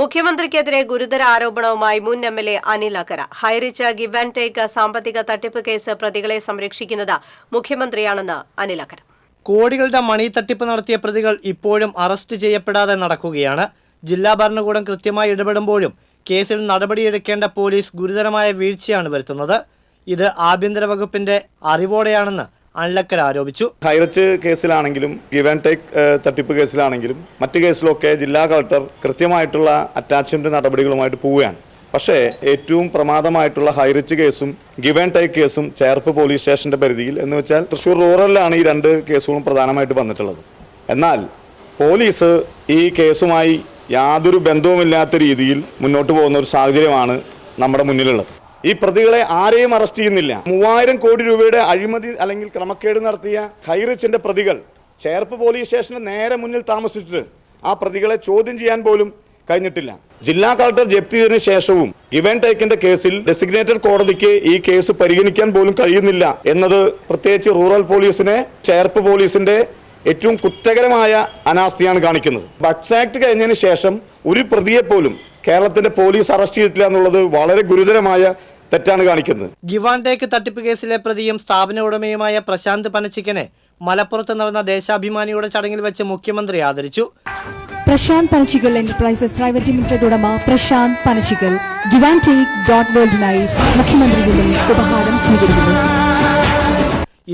മുഖ്യമന്ത്രിക്കെതിരെ ഗുരുതര ആരോപണവുമായി മുൻ M L A Anil Akkara. Highrich give and take സാമ്പത്തിക തട്ടിപ്പ് കേസ് പ്രതികളെ സംരക്ഷിക്കുന്നത് മുഖ്യമന്ത്രിയാണെന്ന് അനിൽ അക്കര. കോടികളുടെ മണി തട്ടിപ്പ് നടത്തിയ പ്രതികൾ ഇപ്പോഴും അറസ്റ്റ് ചെയ്യപ്പെടാതെ നടക്കുകയാണ്. ജില്ലാ ഭരണകൂടം കൃത്യമായി ഇടപെടുമ്പോഴും കേസിൽ നടപടിയെടുക്കേണ്ട പോലീസ് ഗുരുതരമായ വീഴ്ചയാണ് വരുത്തുന്നത്. ഇത് ആഭ്യന്തര വകുപ്പിന്റെ അറിവോടെയാണെന്ന് അൺലക്കർ ആരോപിച്ചു. ഹൈറച്ച് കേസിലാണെങ്കിലും ഗിവ് ആൻഡ് ടേക്ക് തട്ടിപ്പ് കേസിലാണെങ്കിലും മറ്റ് കേസിലൊക്കെ ജില്ലാ കളക്ടർ കൃത്യമായിട്ടുള്ള അറ്റാച്ച്മെന്റ് നടപടികളുമായിട്ട് പോവുകയാണ്. പക്ഷേ ഏറ്റവും പ്രമാദമായിട്ടുള്ള ഹൈറിച്ച് കേസും ഗിവ് ആൻഡ് ടേക്ക് കേസും ചേർപ്പ് പോലീസ് സ്റ്റേഷന്റെ പരിധിയിൽ എന്ന് വെച്ചാൽ തൃശ്ശൂർ റൂറലിലാണ് ഈ രണ്ട് കേസുകളും പ്രധാനമായിട്ട് വന്നിട്ടുള്ളത്. എന്നാൽ പോലീസ് ഈ കേസുമായി യാതൊരു ബന്ധവുമില്ലാത്ത രീതിയിൽ മുന്നോട്ട് പോകുന്ന ഒരു സാഹചര്യമാണ് നമ്മുടെ മുന്നിലുള്ളത്. ഈ പ്രതികളെ ആരെയും അറസ്റ്റ് ചെയ്യുന്നില്ല. മൂവായിരം കോടി രൂപയുടെ അഴിമതി അല്ലെങ്കിൽ ക്രമക്കേട് നടത്തിയ ഖൈറിച്ചിന്റെ പ്രതികൾ ചേർപ്പ് പോലീസ് സ്റ്റേഷന് നേരെ മുന്നിൽ താമസിച്ചിട്ട് ആ പ്രതികളെ ചോദ്യം ചെയ്യാൻ പോലും കഴിഞ്ഞിട്ടില്ല. ജില്ലാ കളക്ടർ ജപ്തിന് ശേഷവും ഗിവൻ ടേക്കിന്റെ കേസിൽ ഡെസിഗ്നേറ്റഡ് കോടതിക്ക് ഈ കേസ് പരിഗണിക്കാൻ പോലും കഴിയുന്നില്ല എന്നത് പ്രത്യേകിച്ച് റൂറൽ പോലീസിനെ ചേർപ്പ് പോലീസിന്റെ ഏറ്റവും കുറ്റകരമായ അനാസ്ഥയാണ് കാണിക്കുന്നത്. ബഡ്സ് ആക്ട് കഴിഞ്ഞതിന് ശേഷം ഒരു പ്രതിയെ പോലും കേരളത്തിന്റെ പോലീസ് അറസ്റ്റ് ചെയ്തിട്ടില്ല എന്നുള്ളത് വളരെ ഗുരുതരമായ തെറ്റാണ് കാണിക്കുന്നത്. ഗിവ് ആൻഡ് ടേക്ക് തട്ടിപ്പ് കേസിലെ പ്രതിയും സ്ഥാപന ഉടമയുമായ പ്രശാന്ത് പനച്ചിക്കനെ മലപ്പുറത്ത് നടന്ന ദേശാഭിമാനിയുടെ ചടങ്ങിൽ വെച്ച് മുഖ്യമന്ത്രി ആദരിച്ചു. Prasanth Panachikkal enterprises private limited ഉടമ Prasanth Panachikkal give and take dot വേൾഡിനായി മുഖ്യമന്ത്രിയിൽ നിന്നും ഉപഹാരം സ്വീകരിക്കുന്നു.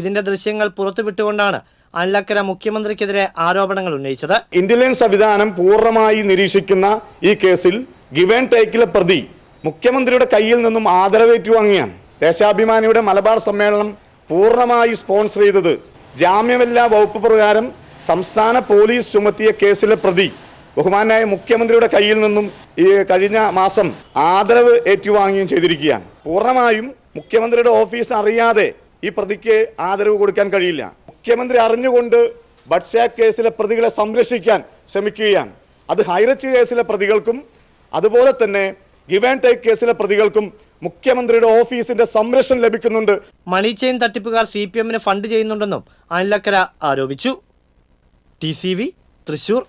ഇതിന്റെ ദൃശ്യങ്ങൾ പുറത്തുവിട്ടുകൊണ്ടാണ് അല്ലക്കര മുഖ്യമന്ത്രിക്കെതിരെ ആരോപണങ്ങൾ ഉന്നയിച്ചത്. ഇന്റലിജൻസ് സംവിധാനം പൂർണമായി നിരീക്ഷിക്കുന്ന ഈ കേസിൽ ഗിവ് ആൻഡ് ടേക്കിലെ പ്രതി മുഖ്യമന്ത്രിയുടെ കയ്യിൽ നിന്നും ആദരവേറ്റു വാങ്ങിയാണ് ദേശാഭിമാനിയുടെ മലബാർ സമ്മേളനം പൂർണമായി സ്പോൺസർ ചെയ്തത് ജാമ്യമില്ലാ വകുപ്പ് പ്രകാരം സംസ്ഥാന പോലീസ് ചുമത്തിയ കേസിലെ പ്രതി. ബഹുമാനായ മുഖ്യമന്ത്രിയുടെ കയ്യിൽ നിന്നും ഈ കഴിഞ്ഞ മാസം ആദരവ് ഏറ്റുവാങ്ങുകയും ചെയ്തിരിക്കുകയാണ്. പൂർണമായും മുഖ്യമന്ത്രിയുടെ ഓഫീസ് അറിയാതെ ഈ പ്രതിക്ക് ആദരവ് കൊടുക്കാൻ കഴിയില്ല. മുഖ്യമന്ത്രി അറിഞ്ഞുകൊണ്ട് ബഡ്ഷാ കേസിലെ പ്രതികളെ സംരക്ഷിക്കാൻ ശ്രമിക്കുകയാണ്. അത് ഹൈറച്ച് കേസിലെ പ്രതികൾക്കും അതുപോലെ തന്നെ ഗിവ് ആൻഡ് ടേക്ക് കേസിലെ പ്രതികൾക്കും മുഖ്യമന്ത്രിയുടെ ഓഫീസിന്റെ സംരക്ഷണം ലഭിക്കുന്നുണ്ട്. മണി ചെയിൻ തട്ടിപ്പുകാർ സി പി എമ്മിന് ഫണ്ട് ചെയ്യുന്നുണ്ടെന്നും അനിലക്കര ആരോപിച്ചു. T C V Thrissur.